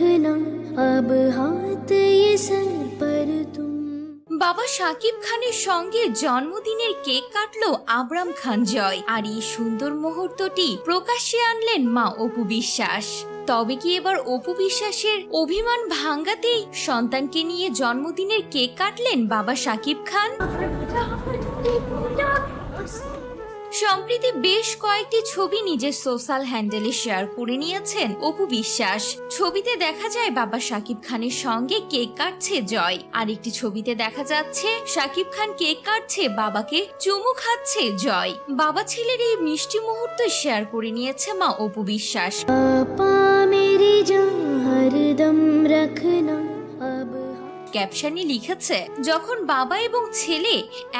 रखना अब हाथ ये सर पर तुम বাবা সাকিব খানের সঙ্গে জন্মদিনের কেক কাটলো আবরাম খান জয় আর এই সুন্দর মুহূর্তটি প্রকাশ্যে আনলেন মা অপু বিশ্বাস তবে কি এবার অপু বিশ্বাসের অভিমান ভাঙ্গাতেই সন্তানকে নিয়ে জন্মদিনের কেক কাটলেন বাবা সাকিব খান সম্প্রতি বেশ কয়েকটি ছবি নিজের সোশ্যাল হ্যান্ডেলে শেয়ার করে নিয়েছেন অপু বিশ্বাস। ছবিতে দেখা যায় বাবা শাকিব খানের সঙ্গে কেক কাটছে জয়। আরেকটি ছবিতে দেখা যাচ্ছে শাকিব খান কেক কাটছে বাবাকে, চুমু খাচ্ছে জয়। বাবা ছেলের এই মিষ্টি মুহূর্ত শেয়ার করে নিয়েছে মা অপু বিশ্বাস। পাপা মেরি হরদম রখনা। ক্যাপশনে লিখেছে, যখন বাবা এবং ছেলে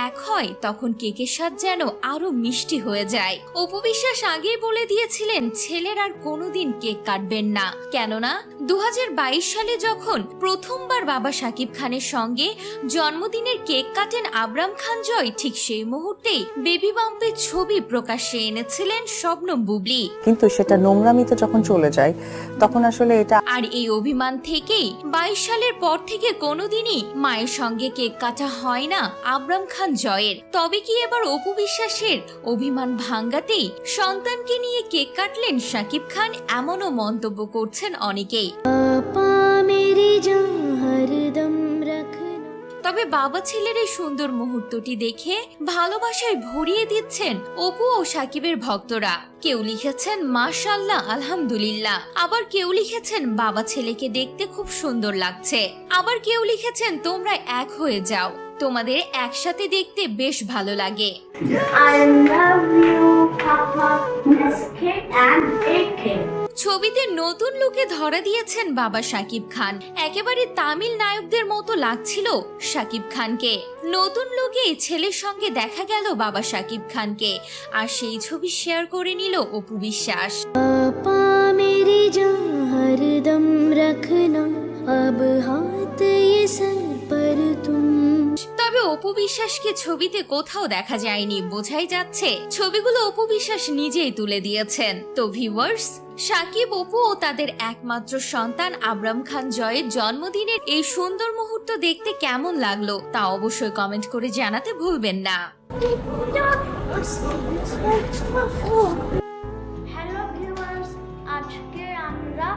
এক হয়, তখন কেকের স্বাদ যেন আরও মিষ্টি হয়ে যায়। অপু বিশ্বাস আগেই বলে দিয়েছিলেন, ছেলের আর কোনোদিন কেক কাটবেন না। কেননা দু হাজার বাইশ সালে যখন প্রথমবার বাবা সাকিব খানের সঙ্গে জন্মদিনের কেক কাটেন আবরাম খান জয় ঠিক সেই মুহূর্তেই বেবি বাম্পের ছবি প্রকাশ্যে এনেছিলেন শবনম বুবলি। কিন্তু সেটা নোংরামিতে যখন চলে যায় তখন আসলে এটা আর এই অভিমান থেকেই বাইশ সালের পর থেকে কোনোদিনই মায়ের সঙ্গে কেক কাটা হয় না আবরাম খান জয়ের। তবে কি এবার অপু বিশ্বাসের অভিমান ভাঙ্গাতেই সন্তানকে নিয়ে কেক কাটলেন শাকিব খান এমনও মন্তব্য করছেন অনেকেই। তবে বাবা ছেলের এই সুন্দর মুহূর্তটি দেখে ভালোবাসায় ভরিয়ে দিচ্ছেন অপু ও সাকিবের ভক্তরা। কেউ লিখেছেন মাশাল্লাহ আলহামদুলিল্লাহ। আবার কেউ লিখেছেন, বাবা ছেলেকে দেখতে খুব সুন্দর লাগছে। আবার কেউ লিখেছেন, তোমরা এক হয়ে যাও। তোমাদের একসাথে দেখতে বেশ ভালো লাগে I love you, Papa, Miss Kid, and Big Kid. ছবিতে নতুন লুকে ধরা দিয়েছেন বাবা সাকিব খান একেবারে তামিল নায়কদের মতো লাগছিল সাকিব খানকে নতুন লুকে ছেলের সঙ্গে দেখা গেল বাবা সাকিব খানকে আর সেই ছবি শেয়ার করে নিল অপু বিশ্বাস पापा मेरी जान हरदम रखना अब हाथ ये सर पर तुम তবে অপু বিশ্বাসকে ছবিতে কোথাও দেখা যায়নি বোঝাই যাচ্ছে ছবিগুলো অপু বিশ্বাস নিজেই তুলে দিয়েছেন। তো ভিউয়ার্স সাকিব অপু ও তাদের একমাত্র সন্তান আবরাম খান জয়ের জন্মদিনের এই সুন্দর মুহূর্ত দেখতে কেমন লাগল তা অবশ্যই কমেন্ট করে জানাতে ভুলবেন না। হ্যালো ভিউয়ার্স আজকে আমরা